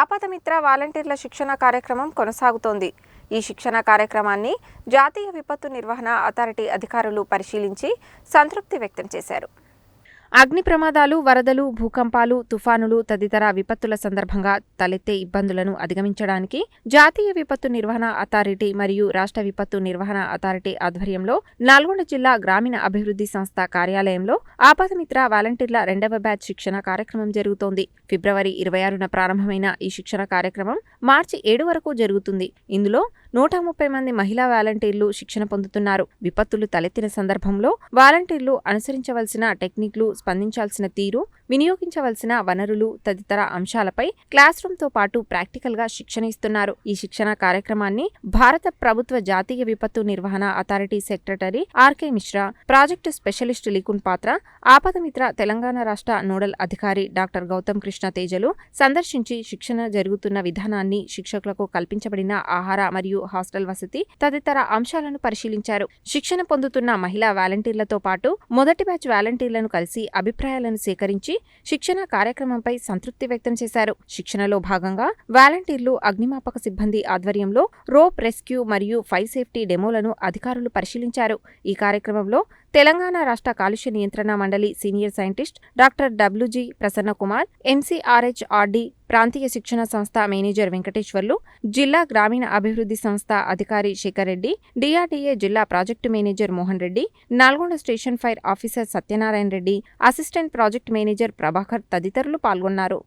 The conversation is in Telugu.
ఆపదమిత్ర వాలంటీర్ల శిక్షణ కార్యక్రమం కొనసాగుతోంది. ఈ శిక్షణ కార్యక్రమాన్ని జాతీయ విపత్తు నిర్వహణ అథారిటీ అధికారులు పరిశీలించి సంతృప్తి వ్యక్తం చేశారు. అగ్ని ప్రమాదాలు వరదలు భూకంపాలు తుఫానులు తదితర విపత్తుల సందర్భంగా తలెత్తే ఇబ్బందులను అధిగమించడానికి జాతీయ విపత్తు నిర్వహణ అథారిటీ మరియు రాష్ట్ర విపత్తు నిర్వహణ అథారిటీ ఆధ్వర్యంలో నల్గొండ జిల్లా గ్రామీణ అభివృద్ధి సంస్థ కార్యాలయంలో ఆపదమిత్ర వాలంటీర్ల రెండవ బ్యాచ్ శిక్షణ కార్యక్రమం జరుగుతోంది. ఫిబ్రవరి ఇరవై ఆరున ప్రారంభమైన ఈ శిక్షణ కార్యక్రమం మార్చి ఏడు వరకు జరుగుతుంది. ఇందులో నూట ముప్పై మంది మహిళా వాలంటీర్లు శిక్షణ పొందుతున్నారు. విపత్తులు తలెత్తిన సందర్భంలో వాలంటీర్లు అనుసరించవలసిన టెక్నిక్లు స్పందించాల్సిన తీరు వినియోగించవలసిన వనరులు తదితర అంశాలపై క్లాస్ రూమ్తో పాటు ప్రాక్టికల్గా శిక్షణ ఇస్తున్నారు. ఈ శిక్షణ కార్యక్రమాన్ని భారత ప్రభుత్వ జాతీయ విపత్తు నిర్వహణ authority secretary RK Mishra project specialist లికున్ పాత్ర ఆపదమిత్ర తెలంగాణ రాష్ట్ర నోడల్ అధికారి డాక్టర్ గౌతమ్ కృష్ణ తేజలు సందర్శించి శిక్షణ జరుగుతున్న విధానాన్ని శిక్షకులకు కల్పించబడిన ఆహార మరియు హాస్టల్ వసతి తదితర అంశాలను పరిశీలించారు. శిక్షణ పొందుతున్న మహిళా వాలంటీర్లతో పాటు మొదటి బ్యాచ్ వాలంటీర్లను కలిసి అభిప్రాయాలను సేకరించి శిక్షణ కార్యక్రమంపై సంతృప్తి వ్యక్తం చేశారు. శిక్షణలో భాగంగా వాలంటీర్లు అగ్నిమాపక సిబ్బంది ఆధ్వర్యంలో రోప్ రెస్క్యూ మరియు ఫైర్ సేఫ్టీ డెమోలను అధికారులు పరిశీలించారు. ఈ కార్యక్రమంలో తెలంగాణ రాష్ట్ర కాలుష్య నియంత్రణ మండలి senior scientist doctor WG Prasannakumar MCRHRD ప్రాంతీయ శిక్షణ సంస్థ మేనేజర్ వెంకటేశ్వర్లు జిల్లా గ్రామీణ అభివృద్ధి సంస్థ అధికారి శేఖర్ రెడ్డి డిఆర్డీఏ జిల్లా project manager Mohan Reddy Nalgonda station fire officer Satyanarayana Reddy assistant project manager Prabhakar తదితరులు పాల్గొన్నారు.